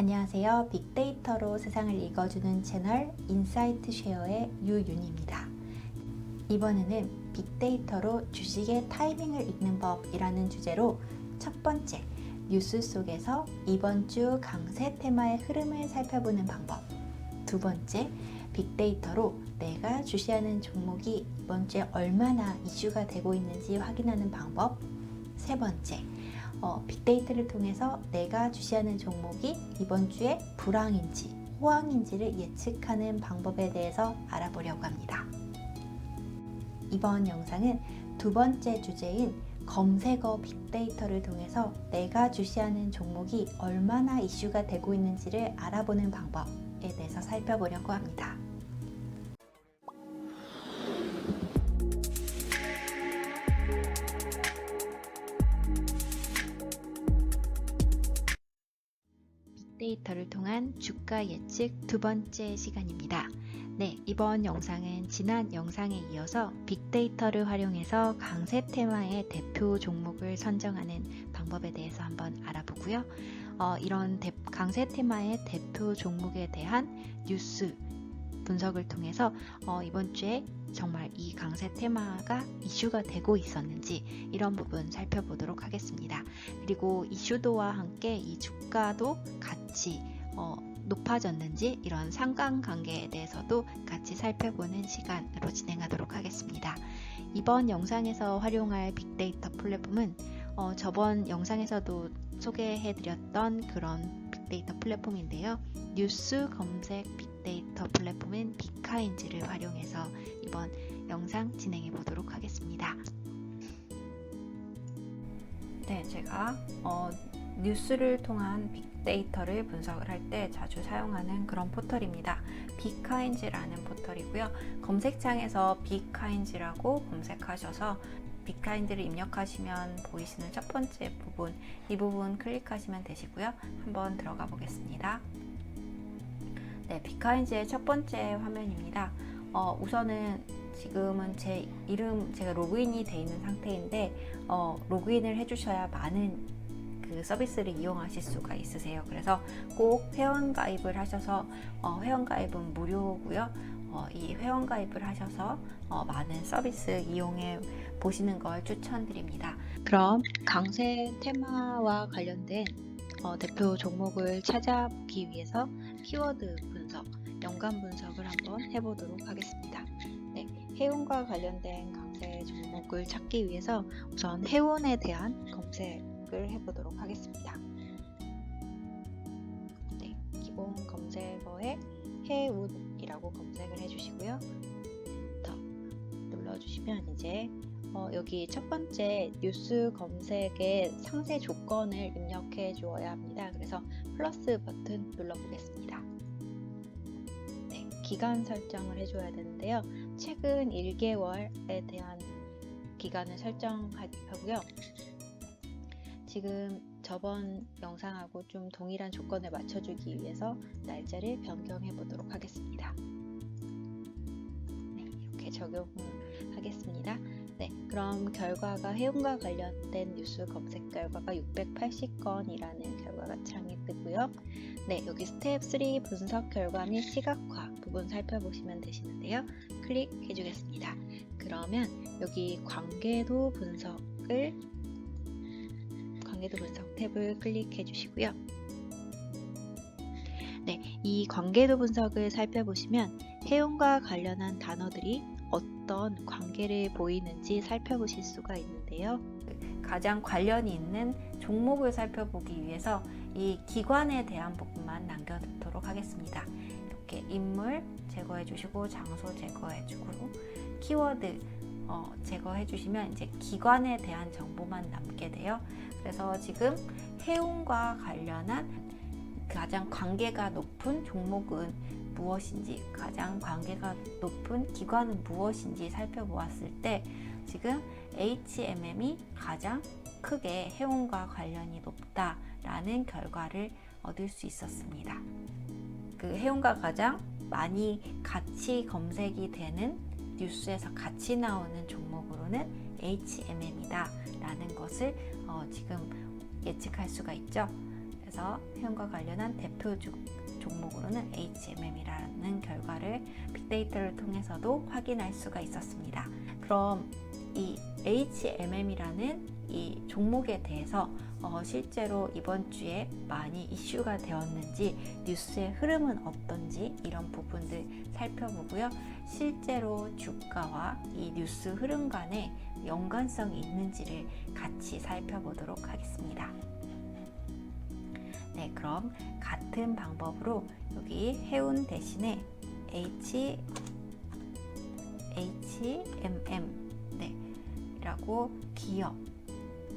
안녕하세요. 빅데이터로 세상을 읽어주는 채널 인사이트 쉐어의 유윤입니다. 이번에는 빅데이터로 주식의 타이밍을 읽는 법이라는 주제로 첫 번째, 뉴스 속에서 이번 주 강세 테마의 흐름을 살펴보는 방법. 두 번째, 빅데이터로 내가 주시하는 종목이 이번 주에 얼마나 이슈가 되고 있는지 확인하는 방법. 세 번째, 어, 빅데이터를 통해서 내가 주시하는 종목이 이번 주에 불황인지 호황인지를 예측하는 방법에 대해서 알아보려고 합니다. 이번 영상은 두 번째 주제인 검색어 빅데이터를 통해서 내가 주시하는 종목이 얼마나 이슈가 되고 있는지를 알아보는 방법에 대해서 살펴보려고 합니다. 데이터를 통한 주가 예측 두 번째 시간입니다. 네, 이번 영상은 지난 영상에 이어서 빅데이터를 활용해서 강세 테마의 대표 종목을 선정하는 방법에 대해서 한번 알아보고요. 어, 이런 대, 강세 테마의 대표 종목에 대한 뉴스 분석을 통해서 어, 이번 주에 정말 이 강세 테마가 이슈가 되고 있었는지 이런 부분 살펴보도록 하겠습니다. 그리고 이슈도와 함께 이 주가도 같이 어, 높아졌는지 이런 상관관계에 대해서도 같이 살펴보는 시간으로 진행하도록 하겠습니다. 이번 영상에서 활용할 빅데이터 플랫폼은 어, 저번 영상에서도 소개해드렸던 그런 빅데이터 플랫폼인데요. 뉴스 검색 빅데이터 플랫폼인 빅카인즈를 활용해서 이번 영상 진행해 보도록 하겠습니다. 네, 제가 어, 뉴스를 통한 빅데이터를 분석을 할 때 자주 사용하는 그런 포털입니다. 빅카인즈라는 포털이고요. 검색창에서 빅카인즈라고 검색하셔서 빅카인즈를 입력하시면 보이시는 첫 번째 부분, 이 부분 클릭하시면 되시고요. 한번 들어가 보겠습니다. 네, 빅카인즈의 첫 번째 화면입니다. 어, 우선은 지금은 제 이름, 제가 로그인이 돼 있는 상태인데, 어, 로그인을 해주셔야 많은 그 서비스를 이용하실 수가 있으세요. 그래서 꼭 회원 가입을 하셔서 어, 회원 가입은 무료고요. 어, 이 회원 가입을 하셔서 어, 많은 서비스 이용해 보시는 걸 추천드립니다. 그럼 강세 테마와 관련된 어, 대표 종목을 찾아보기 위해서 키워드 분석, 연관 분석을 한번 해보도록 하겠습니다. 네, 해운과 관련된 강세 종목을 찾기 위해서 우선 해운에 대한 검색을 해보도록 하겠습니다. 네, 기본 검색어에 해운이라고 검색을 해주시고요. 더 눌러주시면 이제 어, 여기 첫 번째 뉴스 검색의 상세 조건을 입력해 주어야 합니다. 그래서 플러스 버튼 눌러보겠습니다. 네, 기간 설정을 해줘야 되는데요. 최근 1개월에 대한 기간을 설정하고요. 지금 저번 영상하고 좀 동일한 조건을 맞춰주기 위해서 날짜를 변경해 보도록 하겠습니다. 네, 이렇게 적용하겠습니다. 네, 그럼 결과가 해운과 관련된 뉴스 검색 결과가 680건이라는 결과가 창이 뜨고요. 네, 여기 스텝 3 분석 결과 및 시각화 부분 살펴보시면 되시는데요. 클릭해 주겠습니다. 그러면 여기 관계도 분석을 관계도 분석 탭을 클릭해 주시고요. 네, 이 관계도 분석을 살펴보시면 해운과 관련한 단어들이 어떤 관계를 보이는지 살펴보실 수가 있는데요. 가장 관련이 있는 종목을 살펴보기 위해서 이 기관에 대한 부분만 남겨두도록 하겠습니다. 이렇게 인물 제거해 주시고 장소 제거해 주고 키워드 어, 제거해 주시면 이제 기관에 대한 정보만 남게 돼요. 그래서 지금 해운과 관련한 가장 관계가 높은 종목은 무엇인지 가장 관계가 높은 기관은 무엇인지 살펴보았을 때 지금 HMM이 가장 크게 해운과 관련이 높다라는 결과를 얻을 수 있었습니다. 그 해운과 가장 많이 같이 검색이 되는 뉴스에서 같이 나오는 종목으로는 HMM이다 라는 것을 어, 지금 예측할 수가 있죠. 그래서 해운과 관련한 대표 주- 종목으로는 HMM이라는 결과를 빅데이터를 통해서도 확인할 수가 있었습니다. 그럼 이 HMM이라는 이 종목에 대해서 어, 실제로 이번 주에 많이 이슈가 되었는지 뉴스의 흐름은 어떤지 이런 부분들 살펴보고요. 실제로 주가와 이 뉴스 흐름 간에 연관성이 있는지를 같이 살펴보도록 하겠습니다. 네, 그럼 같은 방법으로 여기 해운 대신에 H HMM 네, 이라고 기업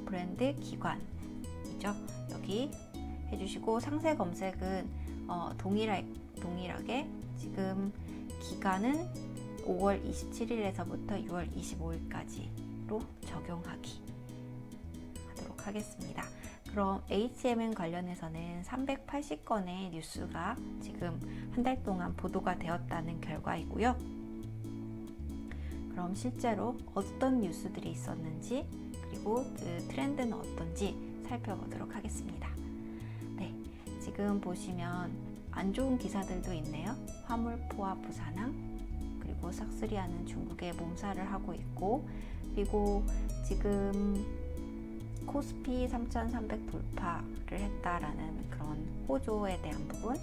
브랜드 기관이죠. 여기 해주시고 상세 검색은 어, 동일하, 동일하게 지금 기간은 5월 27일에서부터 6월 25일까지로 적용하기 하도록 하겠습니다. 그럼 HMN 관련해서는 380건의 뉴스가 지금 한 달 동안 보도가 되었다는 결과이고요. 그럼 실제로 어떤 뉴스들이 있었는지 그리고 그 트렌드는 어떤지 살펴보도록 하겠습니다. 네, 지금 보시면 안 좋은 기사들도 있네요. 화물포화 부산항 그리고 싹쓸이하는 중국에 몸살을 하고 있고 그리고 지금 코스피 3,300 돌파를 했다라는 그런 호조에 대한 부분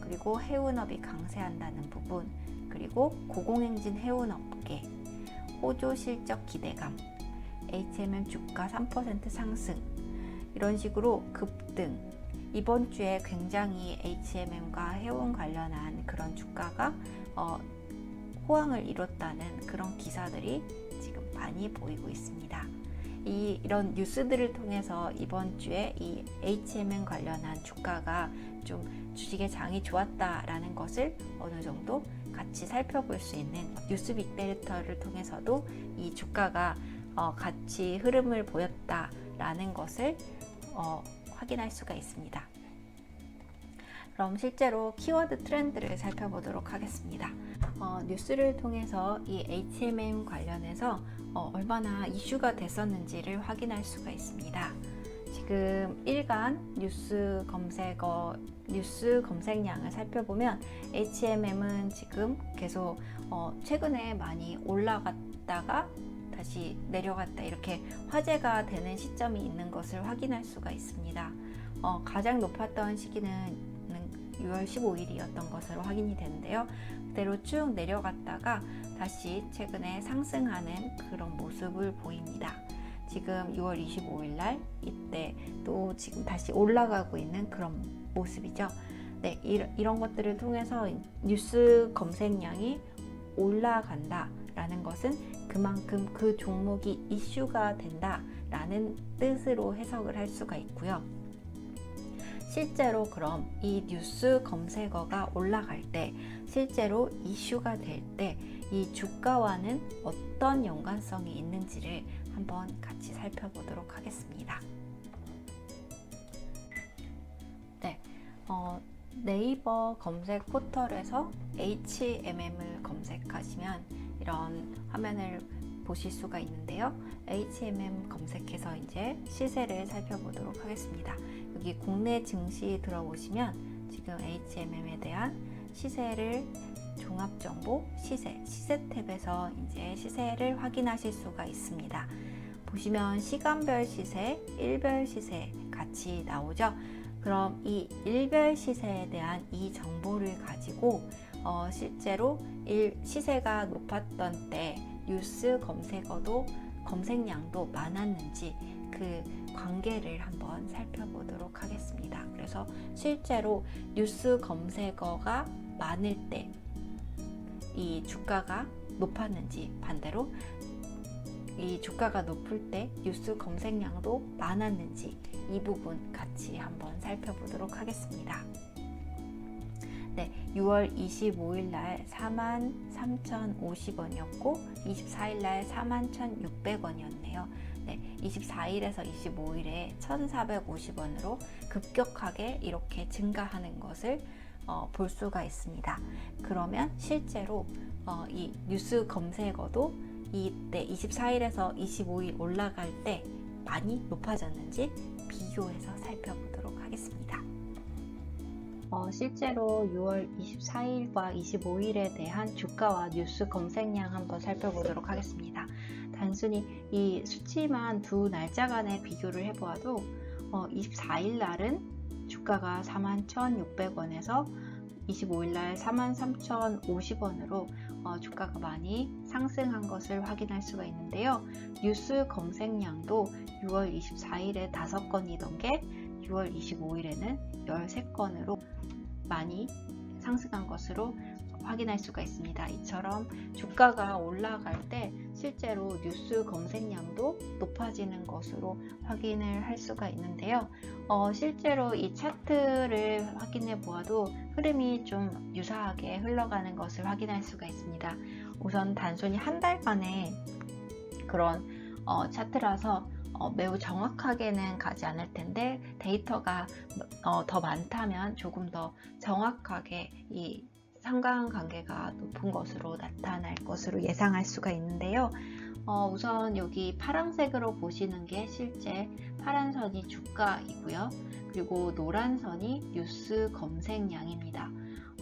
그리고 해운업이 강세한다는 부분 그리고 고공행진 해운업계 호조 실적 기대감 HMM 주가 3% 상승 이런 식으로 급등 이번 주에 굉장히 HMM과 해운 관련한 그런 주가가 어, 호황을 이뤘다는 그런 기사들이 지금 많이 보이고 있습니다. 이 이런 뉴스들을 통해서 이번 주에 이 HMM 관련한 주가가 좀 주식의 장이 좋았다라는 것을 어느 정도 같이 살펴볼 수 있는 뉴스 빅데이터를 통해서도 이 주가가 어, 같이 흐름을 보였다라는 것을 어, 확인할 수가 있습니다. 그럼 실제로 키워드 트렌드를 살펴보도록 하겠습니다. 어, 뉴스를 통해서 이 HMM 관련해서 어, 얼마나 이슈가 됐었는지를 확인할 수가 있습니다. 지금 일간 뉴스 검색어 뉴스 검색량을 살펴보면 HMM은 지금 계속 어, 최근에 많이 올라갔다가 다시 내려갔다 이렇게 화제가 되는 시점이 있는 것을 확인할 수가 있습니다. 어, 가장 높았던 시기는 6월 15일이었던 것으로 확인이 되는데요. 그대로 쭉 내려갔다가 다시 최근에 상승하는 그런 모습을 보입니다. 지금 6월 25일 날 이때 또 지금 다시 올라가고 있는 그런 모습이죠. 네, 이런 것들을 통해서 뉴스 검색량이 올라간다라는 것은 그만큼 그 종목이 이슈가 된다라는 뜻으로 해석을 할 수가 있고요. 실제로 그럼 이 뉴스 검색어가 올라갈 때, 실제로 이슈가 될 때, 이 주가와는 어떤 연관성이 있는지를 한번 같이 살펴보도록 하겠습니다. 네, 어, 네이버 검색 포털에서 HMM을 검색하시면 이런 화면을 보실 수가 있는데요. HMM 검색해서 이제 시세를 살펴보도록 하겠습니다. 여기 국내 증시 들어보시면 지금 HMM에 대한 시세를 종합 정보 시세, 시세 탭에서 이제 시세를 확인하실 수가 있습니다. 보시면 시간별 시세, 일별 시세 같이 나오죠. 그럼 이 일별 시세에 대한 이 정보를 가지고 어, 실제로 일, 시세가 높았던 때 뉴스 검색어도 검색량도 많았는지 그 관계를 한번 살펴보도록 하겠습니다. 그래서 실제로 뉴스 검색어가 많을 때 이 주가가 높았는지 반대로 이 주가가 높을 때 뉴스 검색량도 많았는지 이 부분 같이 한번 살펴보도록 하겠습니다. 네, 6월 25일 날 43,050원이었고 24일 날 41,600원이었네요. 네, 24일에서 25일에 1,450원으로 급격하게 이렇게 증가하는 것을 어, 볼 수가 있습니다. 그러면 실제로 어, 이 뉴스 검색어도 이때 24일에서 25일 올라갈 때 많이 높아졌는지 비교해서 살펴보도록 하겠습니다. 어, 실제로 6월 24일과 25일에 대한 주가와 뉴스 검색량 한번 살펴보도록 하겠습니다. 단순히 이 수치만 두 날짜 간의 비교를 해보아도 어, 24일 날은 주가가 41,600원에서 25일 날 43,050원으로 어, 주가가 많이 상승한 것을 확인할 수가 있는데요. 뉴스 검색량도 6월 24일에 5건이던 게 6월 25일에는 13건으로 많이 상승한 것으로 확인할 수가 있습니다. 이처럼 주가가 올라갈 때 실제로 뉴스 검색량도 높아지는 것으로 확인을 할 수가 있는데요. 어, 실제로 이 차트를 확인해 보아도 흐름이 좀 유사하게 흘러가는 것을 확인할 수가 있습니다. 우선 단순히 한 달간의 그런 어, 차트라서 어, 매우 정확하게는 가지 않을 텐데 데이터가 어, 더 많다면 조금 더 정확하게 이 상관관계가 높은 것으로 나타날 것으로 예상할 수가 있는데요. 어, 우선 여기 파란색으로 보시는 게 실제 파란 선이 주가이고요. 그리고 노란 선이 뉴스 검색량입니다.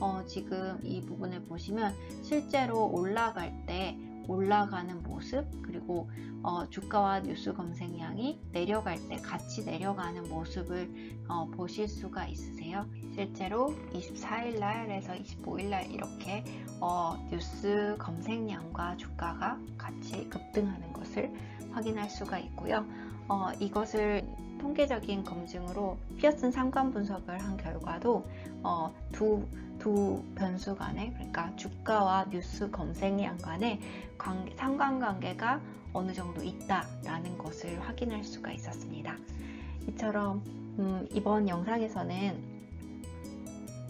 어, 지금 이 부분을 보시면 실제로 올라갈 때 올라가는 모습 그리고 어, 주가와 뉴스 검색량이 내려갈 때 같이 내려가는 모습을 어, 보실 수가 있으세요. 실제로 24일 날에서 25일 날 이렇게 어, 뉴스 검색량과 주가가 같이 급등하는 것을 확인할 수가 있고요. 어, 이것을 통계적인 검증으로 피어슨 상관 분석을 한 결과도 어, 두, 두 변수 간에 그러니까 주가와 뉴스 검색량 간의 관계, 상관관계가 어느 정도 있다라는 것을 확인할 수가 있었습니다. 이처럼 음, 이번 영상에서는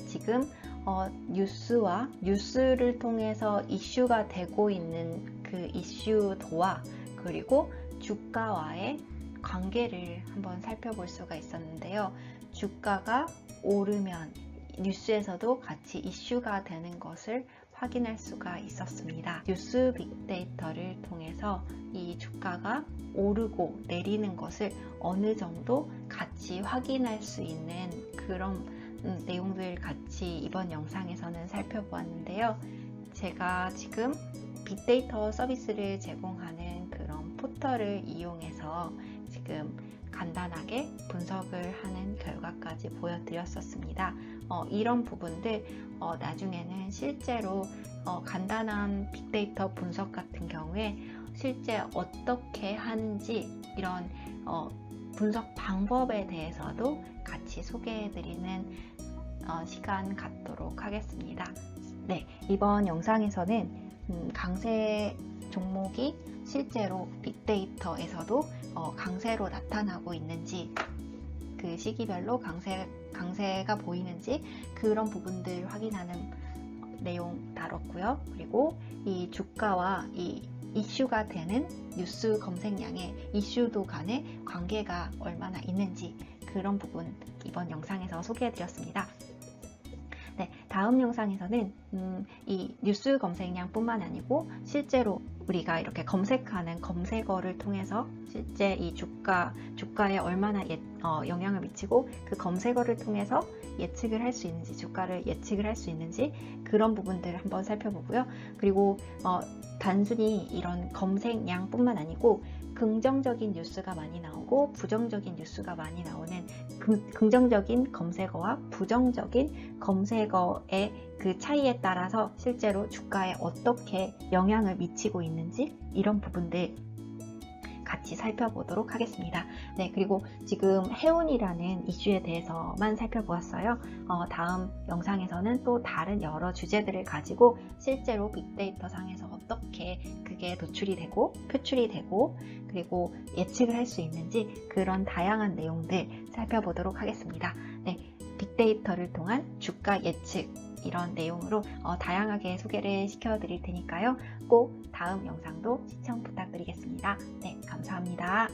지금 어, 뉴스와 뉴스를 통해서 이슈가 되고 있는 그 이슈도와 그리고 주가와의 관계를 한번 살펴볼 수가 있었는데요. 주가가 오르면 뉴스에서도 같이 이슈가 되는 것을 확인할 수가 있었습니다. 뉴스 빅데이터를 통해서 이 주가가 오르고 내리는 것을 어느 정도 같이 확인할 수 있는 그런 음, 내용들 같이 이번 영상에서는 살펴보았는데요. 제가 지금 빅데이터 서비스를 제공하는 그런 포털을 이용해서 지금 간단하게 분석을 하는 결과까지 보여드렸었습니다. 어, 이런 부분들 어, 나중에는 실제로 어, 간단한 빅데이터 분석 같은 경우에 실제 어떻게 하는지 이런 어, 분석 방법에 대해서도 같이 소개해드리는 어, 시간 갖도록 하겠습니다. 네, 이번 영상에서는 음, 강세 종목이 실제로 빅데이터에서도 어, 강세로 나타나고 있는지 그 시기별로 강세, 강세가 보이는지 그런 부분들 확인하는 내용 다뤘고요. 그리고 이 주가와 이 이슈가 되는 뉴스 검색량의 이슈도 간의 관계가 얼마나 있는지 그런 부분 이번 영상에서 소개해 드렸습니다. 네, 다음 영상에서는 음, 이 뉴스 검색량뿐만 아니고 실제로 우리가 이렇게 검색하는 검색어를 통해서 실제 이 주가 주가에 얼마나 예, 어, 영향을 미치고 그 검색어를 통해서 예측을 할 수 있는지 주가를 예측을 할 수 있는지 그런 부분들을 한번 살펴보고요. 그리고 어, 단순히 이런 검색량뿐만 아니고 긍정적인 뉴스가 많이 나오고 부정적인 뉴스가 많이 나오는 긍, 긍정적인 검색어와 부정적인 검색어의 그 차이에 따라서 실제로 주가에 어떻게 영향을 미치고 있는지 이런 부분들 같이 살펴보도록 하겠습니다. 네, 그리고 지금 해운이라는 이슈에 대해서만 살펴보았어요. 어, 다음 영상에서는 또 다른 여러 주제들을 가지고 실제로 빅데이터 상에서 어떻게 그게 도출이 되고 표출이 되고 그리고 예측을 할 수 있는지 그런 다양한 내용들 살펴보도록 하겠습니다. 네, 빅데이터를 통한 주가 예측 이런 내용으로 어, 다양하게 소개를 시켜드릴 테니까요. 꼭 다음 영상도 시청 부탁드리겠습니다. 네, 감사합니다.